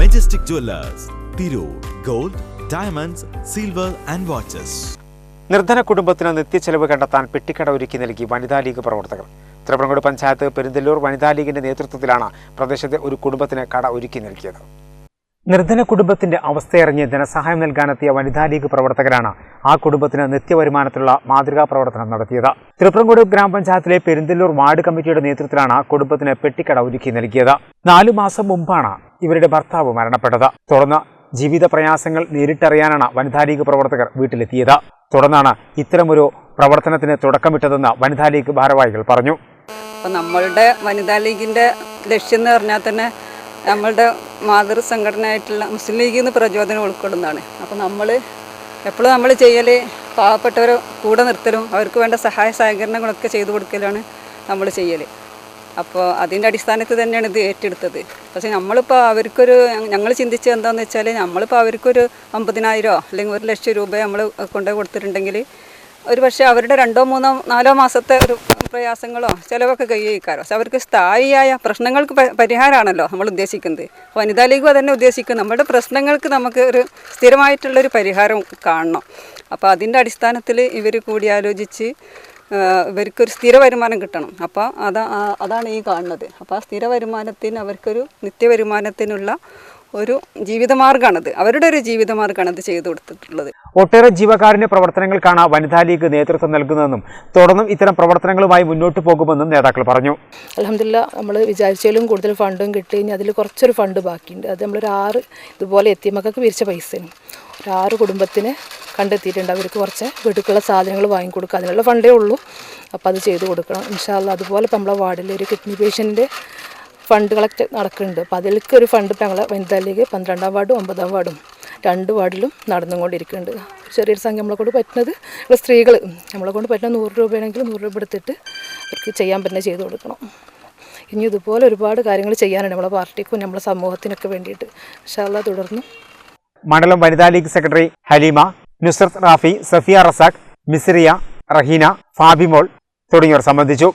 Majestic Jewellers Tirur gold diamonds silver and watches നിർധന കുടുംബത്തിന് നിത്യച്ചെലവ് കണ്ടെത്താൻ പെട്ടിക്കട ഒരുക്കി നൽകി വനിതാ ലീഗ് പ്രവർത്തകർ. തിരുവനന്തപുരം പഞ്ചായത്ത് പെരിന്തല്ലൂർ വനിതാ ലീഗിന്റെ നേതൃത്വത്തിലാണ് പ്രദേശത്തെ ഒരു കുടുംബത്തിന് കട ഒരുക്കി നൽകിയത്. നിർധന കുടുംബത്തിന്റെ അവസ്ഥയറിഞ്ഞ് ധനസഹായം നൽകാനെത്തിയ വനിതാ ലീഗ് പ്രവർത്തകരാണ് ആ കുടുംബത്തിന് നിത്യവരുമാനത്തിലുള്ള മാതൃകാ പ്രവർത്തനം നടത്തിയത്. തിരുപ്പനങ്കോട് ഗ്രാമപഞ്ചായത്തിലെ പെരിന്തല്ലൂർ വാർഡ് കമ്മിറ്റിയുടെ നേതൃത്വത്തിലാണ് ആ കുടുംബത്തിന് പെട്ടിക്കട ഒരുക്കി നൽകിയത്. നാലു മാസം മുമ്പാണ് ഇവരുടെ ഭർത്താവ് മരണപ്പെട്ടത്. തുടർന്ന് ജീവിത പ്രയാസങ്ങൾ നേരിട്ടറിയാനാണ് വനിതാ ലീഗ് പ്രവർത്തകർ വീട്ടിലെത്തിയത്. തുടർന്നാണ് ഇത്തരമൊരു പ്രവർത്തനത്തിന് തുടക്കമിട്ടതെന്ന് വനിതാ ലീഗ് ഭാരവാഹികൾ പറഞ്ഞു. നമ്മളുടെ വനിതാ ലീഗിന്റെ ലക്ഷ്യം എന്ന് പറഞ്ഞാൽ തന്നെ നമ്മളുടെ മാതൃ സംഘടനയായിട്ടുള്ള മുസ്ലിം ലീഗിൽ നിന്ന് പ്രചോദനം ഉൾക്കൊള്ളുന്നതാണ്. അപ്പോൾ നമ്മൾ എപ്പോഴും നമ്മൾ ചെയ്യൽ പാവപ്പെട്ടവരെ കൂടെ നിർത്തലും അവർക്ക് വേണ്ട സഹായ സഹകരണങ്ങളൊക്കെ ചെയ്തു കൊടുക്കലാണ് നമ്മൾ ചെയ്യൽ അപ്പോൾ അതിന്റെ അടിസ്ഥാനത്തിൽ തന്നെയാണ് ഇത് ഏറ്റെടുത്തത്. പക്ഷേ നമ്മളിപ്പോൾ അവർക്കൊരു ഞങ്ങൾ ചിന്തിച്ച എന്താണെന്ന് വെച്ചാൽ നമ്മളിപ്പോൾ അവർക്കൊരു അമ്പതിനായിരമോ അല്ലെങ്കിൽ ഒരു ലക്ഷം രൂപ നമ്മൾ കൊണ്ടുപോയി കൊടുത്തിട്ടുണ്ടെങ്കിൽ ഒരു പക്ഷേ അവരുടെ രണ്ടോ മൂന്നോ നാലോ മാസത്തെ ഒരു പ്രയാസങ്ങളോ ചിലവൊക്കെ കൈകാരോ പക്ഷെ അവർക്ക് സ്ഥായിയായ പ്രശ്നങ്ങൾക്ക് പരിഹാരമാണല്ലോ നമ്മൾ ഉദ്ദേശിക്കുന്നത്. വനിതാ ലീഗും തന്നെ ഉദ്ദേശിക്കുന്നത് നമ്മുടെ പ്രശ്നങ്ങൾക്ക് നമുക്ക് ഒരു സ്ഥിരമായിട്ടുള്ളൊരു പരിഹാരം കാണണം. അപ്പോൾ അതിന്റെ അടിസ്ഥാനത്തിൽ ഇവർ കൂടിയാലോചിച്ച് ഇവർക്കൊരു സ്ഥിര വരുമാനം കിട്ടണം. അപ്പോൾ അതാ അതാണ് ഈ കാണുന്നത്. അപ്പോൾ ആ സ്ഥിര വരുമാനത്തിന് അവർക്കൊരു നിത്യവരുമാനത്തിനുള്ള ഒരു ജീവിതമാർഗമാണത് അവരുടെ ഒരു ജീവിതമാർഗമാണ് അത് ചെയ്തു കൊടുത്തിട്ടുള്ളത്. ഒട്ടേറെ ജീവകാരുണ്യ പ്രവർത്തനങ്ങൾക്കാണ് വനിതാ ലീഗ് നേതൃത്വം നൽകുന്നതെന്നും തുടർന്നും ഇത്തരം പ്രവർത്തനങ്ങളുമായി മുന്നോട്ട് പോകുമെന്നും നേതാക്കൾ പറഞ്ഞു. അലഹമില്ല നമ്മൾ വിചാരിച്ചാലും കൂടുതൽ ഫണ്ടും കിട്ടി ഇനി അതിൽ കുറച്ചൊരു ഫണ്ട് ബാക്കിയുണ്ട്. അത് നമ്മളൊരു ആറ് ഇതുപോലെ എത്തിമക്കൾക്ക് പിരിച്ച പൈസയാണ് ഒരു ആറ് കുടുംബത്തിന് കണ്ടെത്തിയിട്ടുണ്ട്. അവർക്ക് കുറച്ച് വീട്ടിലുള്ള സാധനങ്ങൾ വാങ്ങിക്കൊടുക്കുക അതിനുള്ള ഫണ്ടേ ഉള്ളൂ. അപ്പോൾ അത് ചെയ്തു കൊടുക്കണം. ഇൻഷാല്ല അതുപോലെ ഇപ്പം നമ്മളെ വാർഡിൽ ഒരു കിഡ്നി പേഷ്യന്റെ ഫണ്ട് കളക്ട് നടക്കുന്നുണ്ട്. അപ്പോൾ അതിലേക്ക് ഒരു ഫണ്ട് ഇപ്പോൾ ഞങ്ങളെ വനിതാ ലീഗ് പന്ത്രണ്ടാം വാർഡും ഒമ്പതാം വാർഡും രണ്ട് വാർഡിലും നടന്നുകൊണ്ടിരിക്കുന്നുണ്ട്. ചെറിയൊരു സംഖ്യ നമ്മളെ കൊണ്ട് പറ്റുന്നത് ഇവിടെ സ്ത്രീകൾ നമ്മളെ കൊണ്ട് പറ്റുന്ന നൂറ് രൂപയാണെങ്കിൽ നൂറ് രൂപ എടുത്തിട്ട് അവർക്ക് ചെയ്യാൻ പറ്റുന്ന ചെയ്ത് കൊടുക്കണം. ഇനി ഇതുപോലെ ഒരുപാട് കാര്യങ്ങൾ ചെയ്യാനുണ്ട് നമ്മളെ പാർട്ടിക്കും നമ്മളെ സമൂഹത്തിനൊക്കെ വേണ്ടിയിട്ട്. പക്ഷേ അല്ല തുടർന്നു. മണ്ഡലം വനിതാ ലീഗ് സെക്രട്ടറി ഹലീമ നുസ്രത് റാഫി സഫിയ റസാഖ് മിസ്രിയ റഹീന ഫാബിമോൾ തുടങ്ങിയവർ സംബന്ധിച്ചു.